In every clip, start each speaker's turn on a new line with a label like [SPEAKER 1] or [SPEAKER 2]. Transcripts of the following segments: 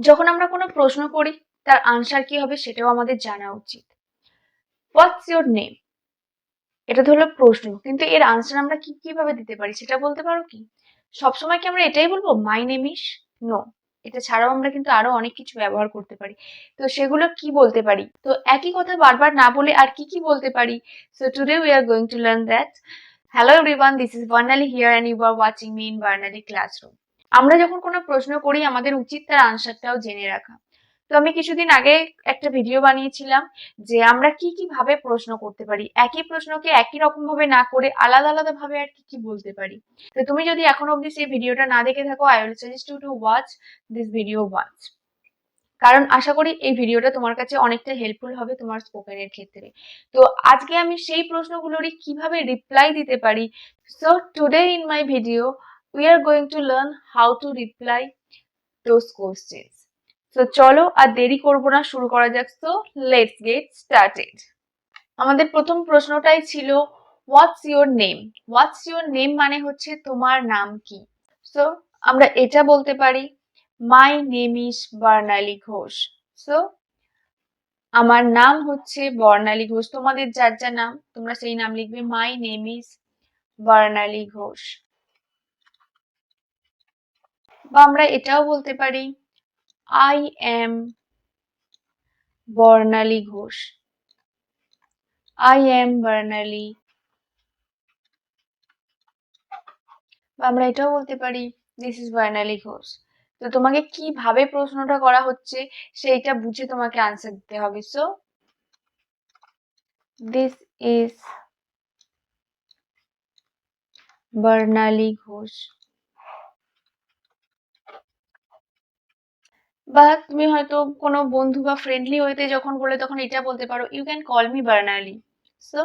[SPEAKER 1] যখন আমরা কোনো প্রশ্ন করি, তার আনসার কি হবে সেটাও আমাদের জানা উচিত। হোয়াটস ইওর নেম এটা হলো প্রশ্ন, কিন্তু এর আনসার আমরা কি, কীভাবে দিতে পারি সেটা বলতে পারো কি? সবসময় কি আমরা এটাই বলব? মাই নেম ইস নো এটা ছাড়াও আমরা কিন্তু আরও অনেক কিছু ব্যবহার করতে পারি। তো সেগুলো কি বলতে পারি? তো একই কথা বারবার না বলে আর কি কি বলতে পারি? So today we are going to learn that hello everyone this is Barnali here and you are watching me in Barnali classroom আমরা যখন কোনো প্রশ্ন করি, আমাদের উচিত তার আনসারটাও জেনে রাখা। তো আমি কিছুদিন আগে একটা ভিডিও বানিয়েছিলাম যে আমরা কি কি ভাবে প্রশ্ন করতে পারি। একই প্রশ্নকে একই রকম ভাবে না করে আলাদা আলাদা ভাবে আর কি কি বলতে পারি। তো তুমি যদি এখনও অবধি সেই ভিডিওটা না দেখে থাকো I will suggest you to watch this video watch কারণ আশা করি এই ভিডিওটা তোমার কাছে অনেকটা হেল্পফুল হবে তোমার স্পোকেনের ক্ষেত্রে। তো আজকে আমি সেই প্রশ্নগুলোরই কীভাবে রিপ্লাই দিতে পারি? So today in my video we are going to learn how to reply those questions তো চলো আর দেরি করব না, শুরু করা যাক। তো লেটস গেট স্টার্টেড আমাদের প্রথম প্রশ্নটাই ছিল what's your name what's your name মানে হচ্ছে তোমার নাম কি? সো আমরা এটা বলতে পারি my name is Barnali Ghosh so আমার নাম হচ্ছে বর্ণালী ঘোষ তোমাদের যার যা নাম, তোমরা সেই নাম লিখবে my name is Barnali Ghosh বা আমরা এটাও বলতে পারি I am Barnali Ghosh. I am Barnali. বা আমরা এটাও বলতে পারি দিস ইজ বর্ণালী ঘোষ। তো তোমাকে কীভাবে প্রশ্নটা করা হচ্ছে, সেইটা বুঝে তোমাকে আনসার দিতে হবে। So this is Barnali Ghosh. বা তুমি হয়তো কোনো বন্ধু বা ফ্রেন্ডলি হইতে যখন বলে তখন এটা বলতে পারো you can call me Barnali so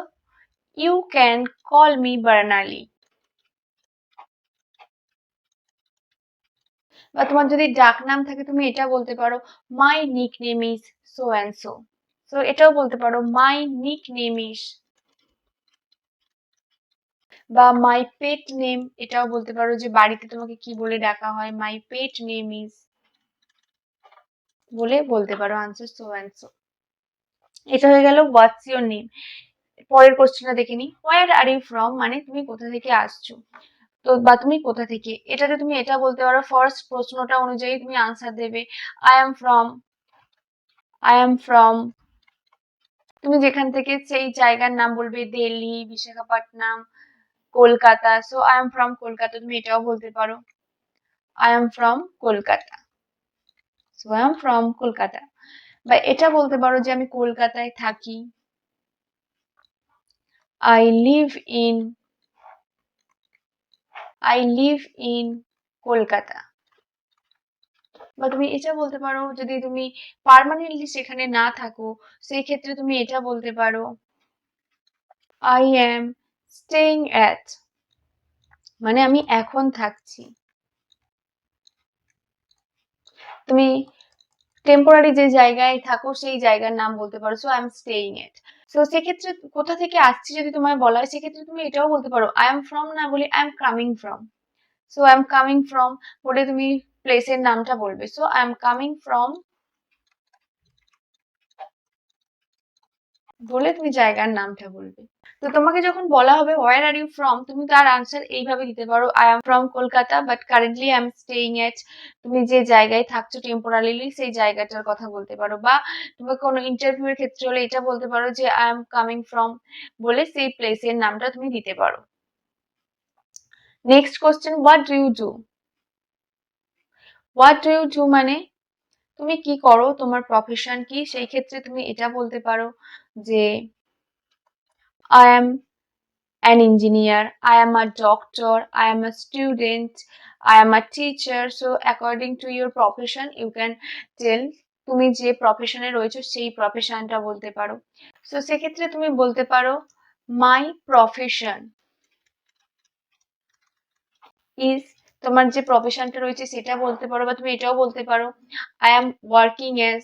[SPEAKER 1] you can call me Barnali বা তোমার যদি ডাক নাম থাকে তুমি এটা বলতে পারো my nickname is so and so so এটাও বলতে পারো মাই নিক নেম ইজ বা মাই পেট নেম এটাও বলতে পারো যে বাড়িতে তোমাকে কি বলে ডাকা হয় মাই পেট নেম ইজ বলে বলতে পারো আনসার সো অ্যান্ড সো এটা হয়ে গেল হোয়াটস ইউর নেম পরের কোশ্চেনটা দেখে নি হোয়ার আর ইউ ফ্রম মানে তুমি কোথা থেকে আসছো? তো বা তুমি কোথা থেকে? এটাতে তুমি এটা বলতে পারো ফার্স্ট প্রশ্নটা অনুযায়ী তুমি আনসার দেবে। I am from I am from তুমি যেখান থেকে সেই জায়গার নাম বলবে, Delhi, Visakhapatnam, Kolkata. So I am from Kolkata, তুমি এটাও বলতে পারো। I am from Kolkata. So I am from Kolkata বা এটা বলতে পারো যে আমি কলকাতায় থাকি। I live in I live in Kolkata. বা তুমি এটা বলতে পারো যদি তুমি পার্মানেন্টলি সেখানে না থাকো, সেই ক্ষেত্রে তুমি এটা বলতে পারো। আই এম স্টেইং অ্যাট মানে আমি এখন থাকছি। তুমি টেম্পোরারি যে জায়গায় থাকো, সেই জায়গার নাম বলতে পারো। So I am staying at so সেক্ষেত্রে কোথা থেকে আসছি যদি তোমায় বলা হয়, সেক্ষেত্রে তুমি এটাও বলতে পারো আই এম ফ্রম না বলে I am coming from so I am coming from বলে তুমি প্লেসের নামটা বলবে। So I am coming from বলে তুমি জায়গার নামটা বলবে। তো তোমাকে যখন বলা হবে হোয়ার আর ইউ ফ্রম তুমি তার আনসার এইভাবে দিতে পারো I am from Kolkata but currently I am staying at তুমি যে জায়গায় থাকছো টেম্পোরারিলি সেই জায়গাটার কথা বলতে পারো। বা তুমি কোনো ইন্টারভিউ এর ক্ষেত্রে হলে এটা বলতে পারো যে আই এম কামিং ফ্রম বলে সেই প্লেসের নামটা তুমি দিতে পারো। Next question what do you do what do you do মানে তুমি কি করো? তোমার প্রফেশন কি? সেই ক্ষেত্রে তুমি এটা বলতে পারো। যে I am an engineer, I am a doctor, I am a student, I am a teacher. So according to your profession, you can tell তুমি যে প্রফেশনে রয়েছো সেই প্রফেশনটা বলতে পারো সো সেক্ষেত্রে তুমি বলতে পারো মাই প্রফেশন ইজ তোমার যে প্রফেশনটা রয়েছে সেটা বলতে পারো বা তুমি এটাও বলতে পারো আই এম ওয়ার্কিং অ্যাজ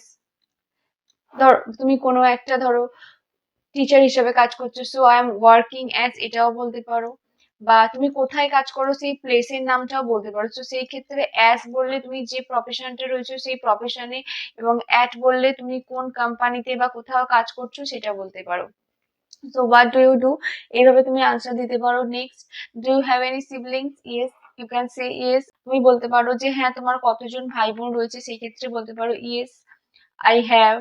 [SPEAKER 1] ধর, তুমি কোনো একটা ধরো টিচার হিসেবে কাজ করছ so I am working as এটাও বলতে পারো। বা তুমি কোথায় কাজ করো, সেই প্লেসের নামটাও বলতে পারো। তো সেই ক্ষেত্রে অ্যাজ বললে তুমি যে প্রফেশনটা রয়েছে, সেই প্রফেশনে এবং অ্যাট বললে তুমি কোন কোম্পানিতে বা কোথাও কাজ করছ, সেটা বলতে পারো। So what do you do এইভাবে তুমি আনসার দিতে পারো। Next do you have any siblings yes you can say yes তুমি বলতে পারো যে হ্যাঁ তোমার কতজন ভাই বোন রয়েছে, সেই ক্ষেত্রে বলতে পারো yes I have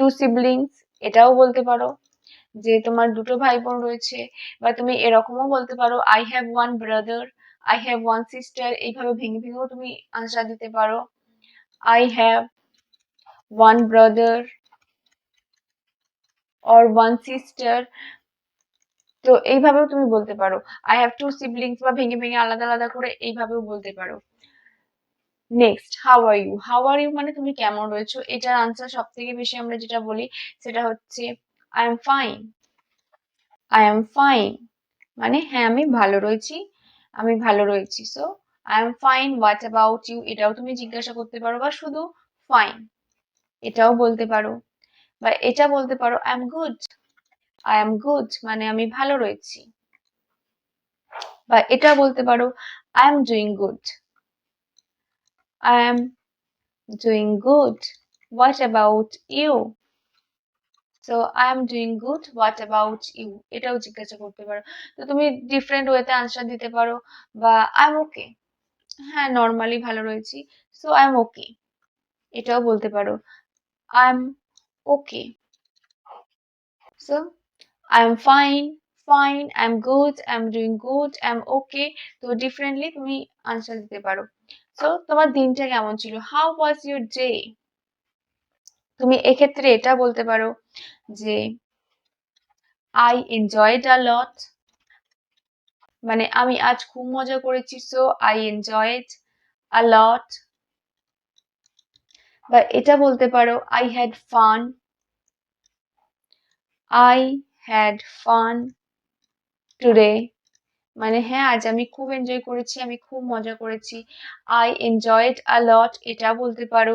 [SPEAKER 1] two siblings এটাও বলতে পারো যে তোমার দুটো ভাই বোন রয়েছে বা তুমি এরকমও বলতে পারো I have one brother I have one sister এইভাবে ভেঙে ভেঙেও তুমি আনসার দিতে পারো। I have one brother or one sister তো এইভাবেও তুমি বলতে পারো। আই হ্যাভ টু সিবলিংস বা ভেঙে ভেঙে আলাদা আলাদা করে এইভাবেও বলতে পারো। Next how are you how are you মানে তুমি কেমন রয়েছো? এটার আনসার সব থেকে বেশি আমরা যেটা বলি সেটা হচ্ছে I am fine I am fine মানে হ্যাঁ আমি ভালো রয়েছি। আমি ভালো রয়েছি। So I am fine what about you এটাও তুমি জিজ্ঞাসা করতে পারো বা শুধু ফাইন এটাও বলতে পারো। বা এটা বলতে পারো I am good I am good মানে আমি ভালো রয়েছি। বা এটা বলতে পারো I am doing good I am doing good what about you so I am doing good what about you এটাও জিজ্ঞাসা করতে পারো। তো তুমি ডিফারেন্ট ওয়েতে আনসার দিতে পারো বা আই এম ওকে হ্যাঁ নর্মালি ভালো রয়েছি। সো আই এম ওকে এটাও বলতে পারো। I am okay so I am fine fine I am good I am doing good I am okay তো ডিফারেন্টলি তুমি আনসার দিতে পারো। সো তোমার দিনটা কেমন ছিল? হাউ ওয়াজ ইউর ডে তুমি এক্ষেত্রে এটা বলতে পারো যে আই এনজয়েড আ লট মানে আমি আজ খুব মজা করেছি so I enjoyed a lot বা এটা বলতে পারো I had fun I had fun today মানে হ্যাঁ আজ আমি খুব এনজয় করেছি, আমি খুব মজা করেছি। আই এনজয়েড আ লট এটা বলতে পারো।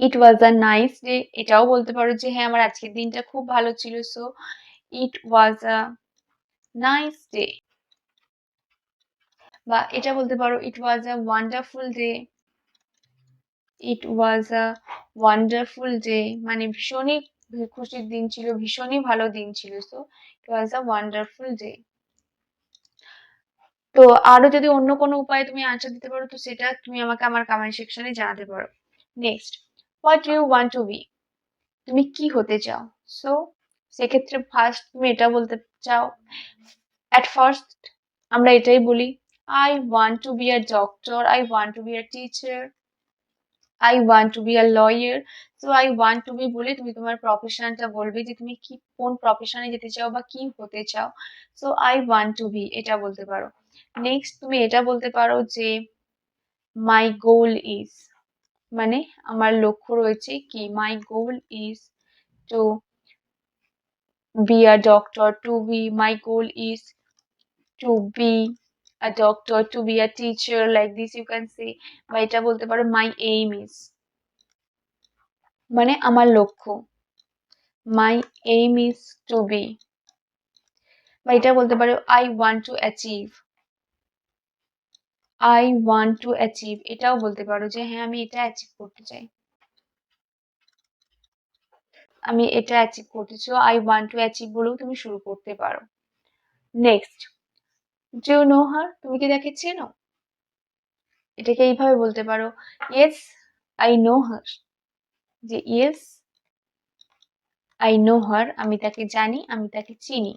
[SPEAKER 1] It was a nice day এটাও বলতে পারো যে হ্যাঁ আমার আজকের দিনটা খুব ভালো ছিল। So it was a nice day বা এটা বলতে পারো it was a wonderful day it was a wonderful day মানে ভীষণই খুশির দিন ছিল, ভীষণই ভালো দিন ছিল। So it was a wonderful day তো আরও যদি অন্য কোনো উপায়ে তুমি আনসার দিতে পারো, তো সেটা তুমি আমাকে আমার কমেন্ট সেকশনে জানাতে পারো। Next what you want to be তুমি কি হতে চাও? সো সেক্ষেত্রে ফার্স্ট তুমি এটা বলতে চাও। অ্যাট ফার্স্ট আমরা এটাই বলি I want to be a doctor I want to be a teacher I want to be a lawyer so I want to be বলে তুমি তোমার প্রফেশনটা বলবে যে তুমি কি, কোন প্রফেশনে যেতে চাও বা কি হতে চাও। So I want to be এটা বলতে পারো। নেক্সট তুমি এটা বলতে পারো যে মাই গোল ইজ মানে আমার লক্ষ্য রয়েছে কি my goal is to be a doctor to be my goal is to be a doctor to be a teacher like this, you can say বা এটা বলতে পারো, my aim is. মানে আমার লক্ষ্য। My aim is to be. বা এটা বলতে পারো, I want to achieve. I want to achieve. এটাও বলতে পারো যে হ্যাঁ আমি এটা অ্যাচিভ করতে চাই। আমি এটা অ্যাচিভ করতে চাই। আই ওয়ান্ট টু অ্যাচিভ বলেও তুমি শুরু করতে পারো। নেক্সট ডু নো হার তুমি কি তাকে চেনো? এটাকে এইভাবে বলতে পারো ইয়েস আই নো হার যে ইয়েস আই নো হার আমি তাকে জানি, আমি তাকে চিনি।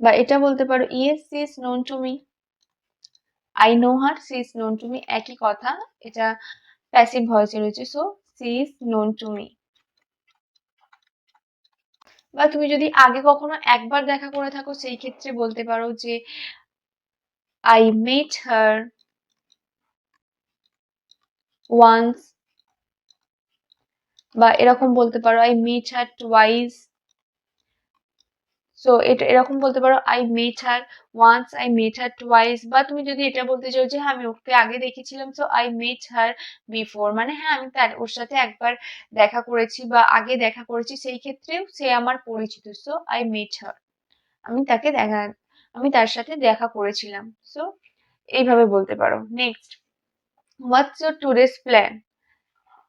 [SPEAKER 1] বা এটা বলতে পারো yes she is known to me I know her she is known to me একই কথা, এটা প্যাসিভ ভয়েসে রয়েছে so she is known to me বা তুমি যদি আগে কখনো একবার দেখা করে থাকো, সেই ক্ষেত্রে বলতে পারো যে আই মেট হার ওয়ান্স বা এরকম বলতে পারো I met her twice so এটা এরকম বলতে পারো I met her once I met her twice বা তুমি যদি এটা বলতে চাও যে হ্যাঁ আমি ওকে আগে দেখেছিলাম so I met her before মানে হ্যাঁ আমি তার, ওর সাথে একবার দেখা করেছি বা আগে দেখা করেছি, সেই ক্ষেত্রেও সে আমার পরিচিত সো আই মেট হার আমি তাকে দেখা, আমি তার সাথে দেখা করেছিলাম সো এইভাবে বলতে পারো। Next what's your today's plan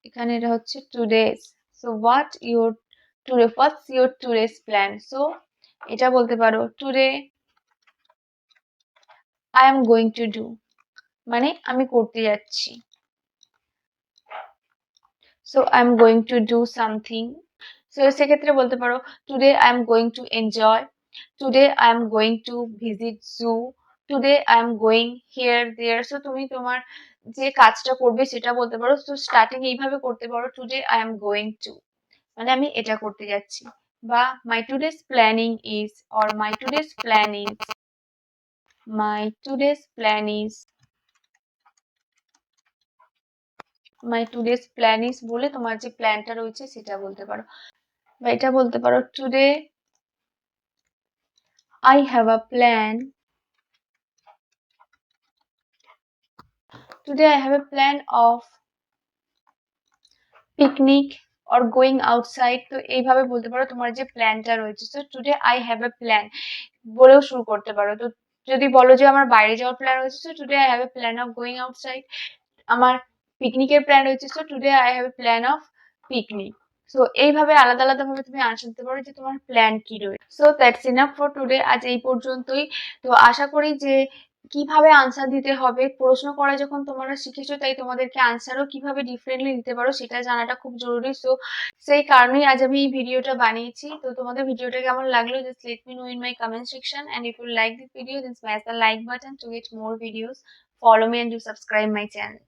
[SPEAKER 1] এখানে এটা হচ্ছে today's so what your today what's your today's plan so এটা বলতে পারো today I am going to do মানে আমি করতে যাচ্ছি। So I am going to do something so সেক্ষেত্রে বলতে পারো today I am going to enjoy today I am going to visit zoo today I am going here there so তুমি তোমার যে কাজটা করবে সেটা বলতে পারো। তো স্টার্টিং এইভাবে করতে পারো today I am going to মানে আমি এটা করতে যাচ্ছি। বা my today's planning is or my today's plan is my today's plan is my today's plan is বলে তোমার যে প্ল্যানটা রয়েছে সেটা বলতে পারো। বা এটা বলতে পারো today I have a plan today I have a plan of picnic or going outside তো এইভাবে বলতে পারো তোমার যে প্ল্যানটা রয়েছে। তো today I have a plan বলেও শুরু করতে পারো। তো যদি বলো যে আমার বাইরে যাওয়ার প্ল্যান রয়েছে তো today I have a plan of going outside আমার পিকনিকের প্ল্যান রয়েছে so today I have a plan of picnic so এইভাবে আলাদা আলাদা ভাবে তুমি আনসার দিতে পারো যে তোমার প্ল্যান কি রয়েছে। So that's enough for today আজ এই পর্যন্তই। তো আশা করি যে কীভাবে আনসার দিতে হবে? প্রশ্ন করা যখন তোমরা শিখেছো, তাই তোমাদেরকে আনসারও কীভাবে ডিফারেন্টলি দিতে পারো সেটা জানাটা খুব জরুরি। সো সেই কারণেই আজ আমি এই ভিডিওটা বানিয়েছি। তো তোমাদের ভিডিওটা কেমন লাগল just let me know in my comment section and if you like this video then smash the like button to get more videos follow me and you subscribe my channel.